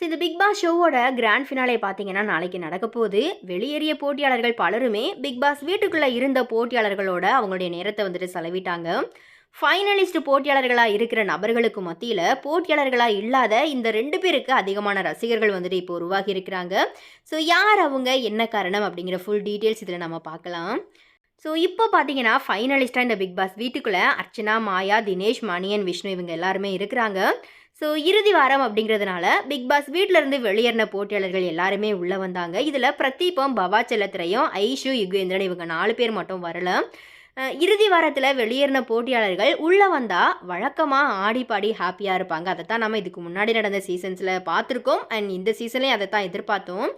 So இந்த Bigg Boss ஷோவோட grand finale பார்த்தீங்கன்னா நாளைக்கு நடக்க போகுது வெளியேறிய போட்டியாளர்கள் பலருமே பிக் பாஸ் வீட்டுக்குள்ளே இருந்த போட்டியாளர்களோட அவங்களுடைய நேரத்தை வந்துட்டு செலவிட்டாங்க. ஃபைனலிஸ்ட் போட்டியாளர்களாக இருக்கிற நபர்களுக்கு மத்தியில் போட்டியாளர்களாக இல்லாத இந்த ரெண்டு பேருக்கு அதிகமான ரசிகர்கள் வந்துட்டு இப்போ உருவாகி இருக்கிறாங்க. ஸோ யார் அவங்க என்ன காரணம் அப்படிங்கிற ஃபுல் டீட்டெயில்ஸ் இதில் நம்ம பார்க்கலாம். ஸோ இப்போ பார்த்தீங்கன்னா ஃபைனலிஸ்ட்டாக இந்த பிக் பாஸ் வீட்டுக்குள்ளே அர்ச்சனா மாயா தினேஷ் மணியன் விஷ்ணு இவங்க எல்லாருமே இருக்கிறாங்க. ஸோ இறுதி வாரம் அப்படிங்கிறதுனால பிக் பாஸ் வீட்டிலேருந்து வெளியேறின போட்டியாளர்கள் எல்லாருமே உள்ளே வந்தாங்க. இதில் பிரதீபம் பவா செல்லத்திரையும் ஐஷு யுகேந்திரன் இவங்க நாலு பேர் மட்டும் வரல. இறுதி வாரத்தில் வெளியேறின போட்டியாளர்கள் உள்ளே வந்தால் வழக்கமாக ஆடி பாடி ஹாப்பியாக இருப்பாங்க. அதை தான் நம்ம இதுக்கு முன்னாடி நடந்த சீசன்ஸில் பார்த்துருக்கோம். அண்ட் இந்த சீசன்லேயும் அதை தான் எதிர்பார்த்தோம்.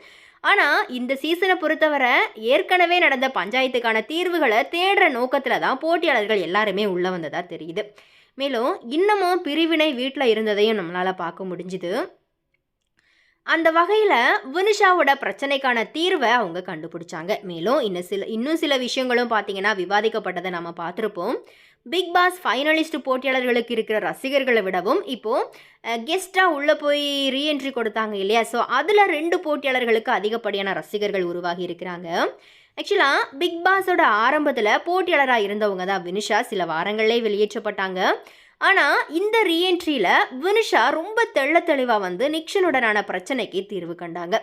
ஆனால் இந்த சீசனை பொறுத்தவரை ஏற்கனவே நடந்த பஞ்சாயத்துக்கான தீர்வுகளை தேடுற நோக்கத்தில் தான் போட்டியாளர்கள் எல்லாருமே உள்ளே வந்ததாக தெரியுது. மேலும் இன்னமும் பிரிவினை வீட்டில் இருந்ததையும் நம்மளால் பார்க்க முடிஞ்சுது. அந்த வகையில் வினிஷாவோட பிரச்சனைக்கான தீர்வை அவங்க கண்டுபிடிச்சாங்க. மேலும் இன்னும் சில இன்னும் சில விஷயங்களும் பார்த்தீங்கன்னா விவாதிக்கப்பட்டதை நம்ம பார்த்துருப்போம். பிக் பாஸ் ஃபைனலிஸ்ட் போட்டியாளர்களுக்கு இருக்கிற ரசிகர்களை விடவும் இப்போது கெஸ்ட்டாக உள்ளே போய் ரீஎன்ட்ரி கொடுத்தாங்க இல்லையா? ஸோ அதில் ரெண்டு போட்டியாளர்களுக்கு அதிகப்படியான ரசிகர்கள் உருவாகி இருக்கிறாங்க. ஆக்சுவலாக பிக் பாஸோட ஆரம்பத்தில் போட்டியாளராக இருந்தவங்க தான் வினிஷா. சில வாரங்களே வெளியேற்றப்பட்டாங்க. ஆனால் இந்த ரீஎன்ட்ரியில் வினிஷா ரொம்ப தெள்ள தெளிவாக வந்து நிக்ஷனுடனான பிரச்சனைக்கு தீர்வு கண்டாங்க.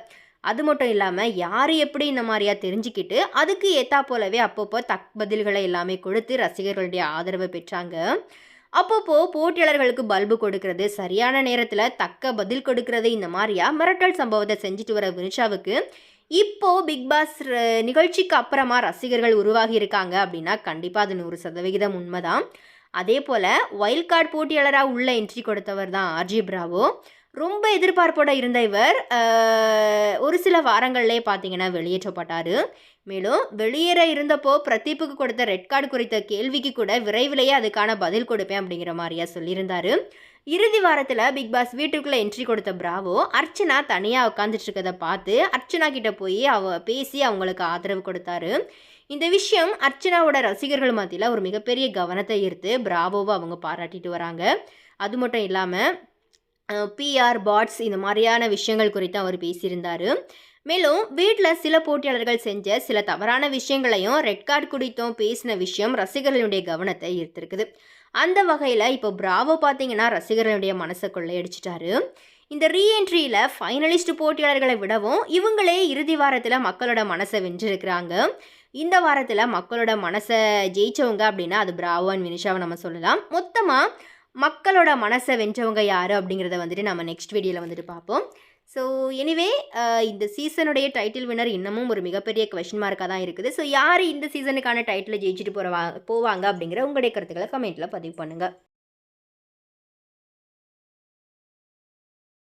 அது மட்டும் இல்லாமல் யார் எப்படி இந்த மாதிரியா தெரிஞ்சுக்கிட்டு அதுக்கு ஏத்தா போலவே அப்பப்போ தக் பதில்களை எல்லாமே கொடுத்து ரசிகர்களுடைய ஆதரவை பெற்றாங்க. அப்பப்போ போட்டியாளர்களுக்கு பல்பு கொடுக்கறது சரியான நேரத்தில் தக்க பதில் கொடுக்கறது இந்த மாதிரியா மிரட்டல் சம்பவத்தை செஞ்சுட்டு வர வினிஷாவுக்கு இப்போ பிக் பாஸ் நிகழ்ச்சிக்கு அப்புறமா ரசிகர்கள் உருவாகி இருக்காங்க அப்படின்னா கண்டிப்பாக அது நூறு சதவிகிதம் உண்மைதான். அதே போல் வைல்ட் கார்டு போட்டியாளராக உள்ள என்ட்ரி கொடுத்தவர் தான் ஆர்ஜி பிராவோ ரொம்ப எதிர்பார்ப்போட இருந்த இவர் ஒரு சில வாரங்கள்லேயே பார்த்தீங்கன்னா வெளியேற்றப்பட்டார். மேலும் வெளியேற இருந்தப்போ பிரதீப்புக்கு கொடுத்த ரெட் கார்டு குறித்த கேள்விக்கு கூட விரைவிலேயே அதுக்கான பதில் கொடுப்பேன் அப்படிங்கிற மாதிரியா சொல்லியிருந்தார். இறுதி வாரத்தில் பிக் பாஸ் வீட்டுக்குள்ளே என்ட்ரி கொடுத்த பிராவோ அர்ச்சனா தனியாக உட்காந்துட்டு இருக்கதை பார்த்து அர்ச்சனா கிட்ட போய் அவ பேசி அவங்களுக்கு ஆதரவு கொடுத்தாரு. இந்த விஷயம் அர்ச்சனாவோட ரசிகர்கள் மத்தியில் ஒரு மிகப்பெரிய கவனத்தை ஈர்த்து பிராவோவை அவங்க பாராட்டிட்டு வராங்க. அது மட்டும் இல்லாமல் பிஆர் பாட்ஸ் இந்த மாதிரியான விஷயங்கள் குறித்து அவர் பேசியிருந்தார். மேலும் வீட்டில் சில போட்டியாளர்கள் செஞ்ச சில தவறான விஷயங்களையும் ரெட் கார்டு குறித்தும் பேசின விஷயம் ரசிகர்களுடைய கவனத்தை ஈர்த்திருக்குது. அந்த வகையில் இப்போ பிராவோ பார்த்தீங்கன்னா ரசிகர்களுடைய மனசை கொள்ளையடிச்சிட்டாரு. இந்த ரீஎன்ட்ரியில் ஃபைனலிஸ்ட் போட்டியாளர்களை விடவும் இவங்களே இறுதி வாரத்தில் மக்களோட மனசை வென்றிருக்கிறாங்க. இந்த வாரத்தில் மக்களோட மனசை ஜெயிச்சவங்க அப்படின்னா அது பிராவோ அண்ட் வினிஷாவை நம்ம சொல்லலாம். மொத்தமாக மக்களோட மனசை வென்றவங்க யார் அப்படிங்கிறத வந்துட்டு நம்ம நெக்ஸ்ட் வீடியோவில் வந்துட்டு பார்ப்போம். ஸோ எனிவே இந்த சீசனுடைய டைட்டில் வினர் இன்னமும் ஒரு மிகப்பெரிய கொஷின் மார்க்காக தான் இருக்குது. ஸோ யார் இந்த சீசனுக்கான டைட்டிலை ஜெயிச்சுட்டு போகிறவா போவாங்க அப்படிங்கிற உங்களுடைய கருத்துக்களை கமெண்ட்டில் பதிவு பண்ணுங்கள்